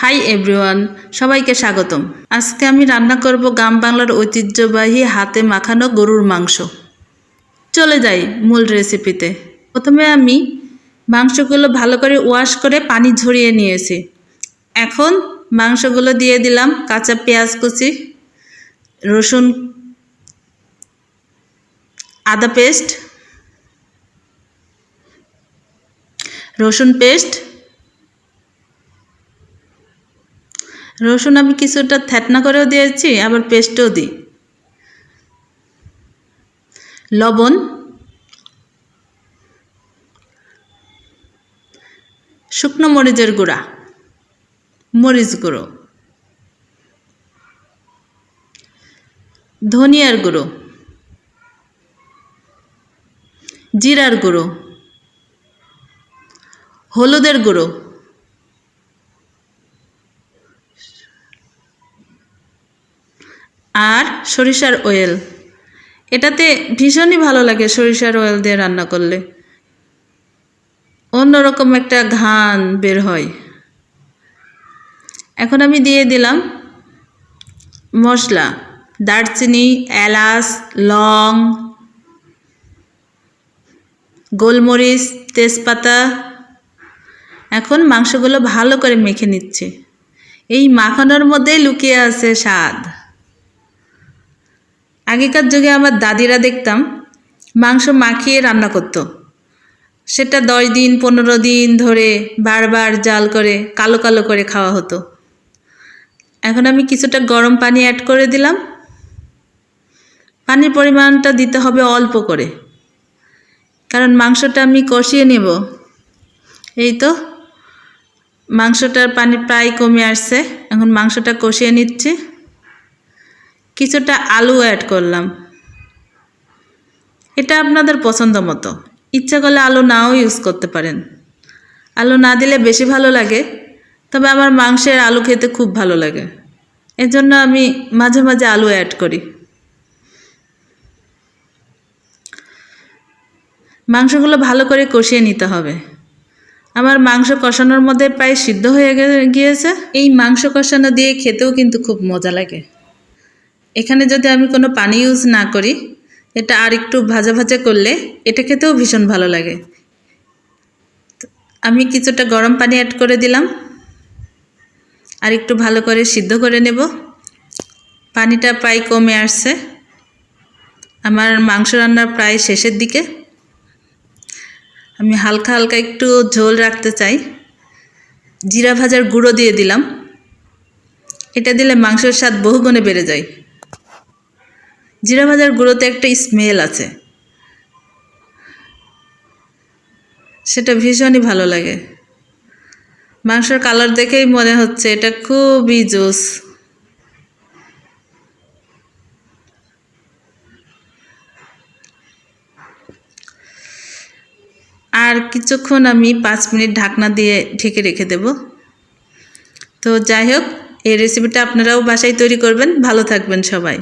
Hi everyone সবাইকে স্বাগতম। আজকে আমি রান্না করব গ্রাম বাংলার ঐতিহ্যবাহী হাতে মাখানো গরুর মাংস। চলে যাই মূল রেসিপিতে প্রথমে আমি মাংসগুলো ভালো করে ওয়াশ করে পানি ঝরিয়ে নিয়েছি। এখন মাংসগুলো দিয়ে দিলাম কাঁচা পেঁয়াজ কুচি, রসুন, আদা পেস্ট, রসুন পেস্ট রসুন আমি কিছুটা থ্যাতনা করেও দিয়েছি, আবার পেস্টও দিই। লবণ, শুকনো মরিচের গুঁড়া, মরিচ গুঁড়ো, ধনিয়ার গুঁড়ো, জিরার গুঁড়ো, হলুদের গুঁড়ো আর সরিষার অয়েল এটাতে ভীষণই ভালো লাগে সরিষার অয়েল দিয়ে রান্না করলে। অন্যরকম একটা ঘান বের হয়। এখন আমি দিয়ে দিলাম মশলা, দারচিনি, এলাচ, লং, গোলমরিচ, তেজপাতা। এখন মাংসগুলো ভালো করে মেখে নিচ্ছে। এই মাখানোর মধ্যেই লুকিয়ে আছে স্বাদ। আগেকার যুগে আমার দাদিরা দেখতাম মাংস মাখিয়ে রান্না করতো। সেটা দশ দিন, পনেরো দিন ধরে বারবার জাল করে, কালো কালো করে খাওয়া হতো। এখন আমি কিছুটা গরম পানি অ্যাড করে দিলাম। পানির পরিমাণটা দিতে হবে অল্প করে। কারণ মাংসটা আমি কষিয়ে নেব। এই তো, মাংসটার পানি প্রায় কমে আসছে। এখন মাংসটা কষিয়ে নিচ্ছি। কিছুটা আলু অ্যাড করলাম। এটা আপনাদের পছন্দ মতো। ইচ্ছা করলে আলু নাও ইউজ করতে পারেন। আলু না দিলে বেশি ভালো লাগে, তবে আমার মাংসের আলু খেতে খুব ভালো লাগে। এর জন্য আমি মাঝে মাঝে আলু অ্যাড করি। মাংসগুলো ভালো করে কষিয়ে নিতে হবে। আমার মাংস কষানোর মধ্যে প্রায় সিদ্ধ হয়ে গিয়েছে। এই মাংস কষানো দিয়ে খেতেও কিন্তু খুব মজা লাগে। এখানে যদি আমি কোনো পানি ইউজ না করি, এটা আর একটু ভাজা ভাজা করলে এটা খেতেও ভীষণ ভালো লাগে। আমি কিছুটা গরম পানি অ্যাড করে দিলাম। আর একটু ভালো করে সিদ্ধ করে নেব। পানিটা প্রায় কমে আসছে। আমার মাংস রান্নার প্রায় শেষের দিকে। আমি হালকা হালকা একটু ঝোল রাখতে চাই। জিরা ভাজার গুঁড়ো দিয়ে দিলাম। এটা দিলে মাংসের স্বাদ বহুগুণে বেড়ে যায়। জিরা ভাজার গুঁড়োতে একটা স্মেল আছে। সেটা ভীষণই ভালো লাগে। মাংসের কালার দেখেই মনে হচ্ছে এটা খুবই জোস আর কিছুক্ষণ আমি পাঁচ মিনিট ঢাকনা দিয়ে ঢেকে রেখে দেব। তো যাই হোক, এই রেসিপিটা আপনারাও বাসায় তৈরি করবেন। ভালো থাকবেন সবাই।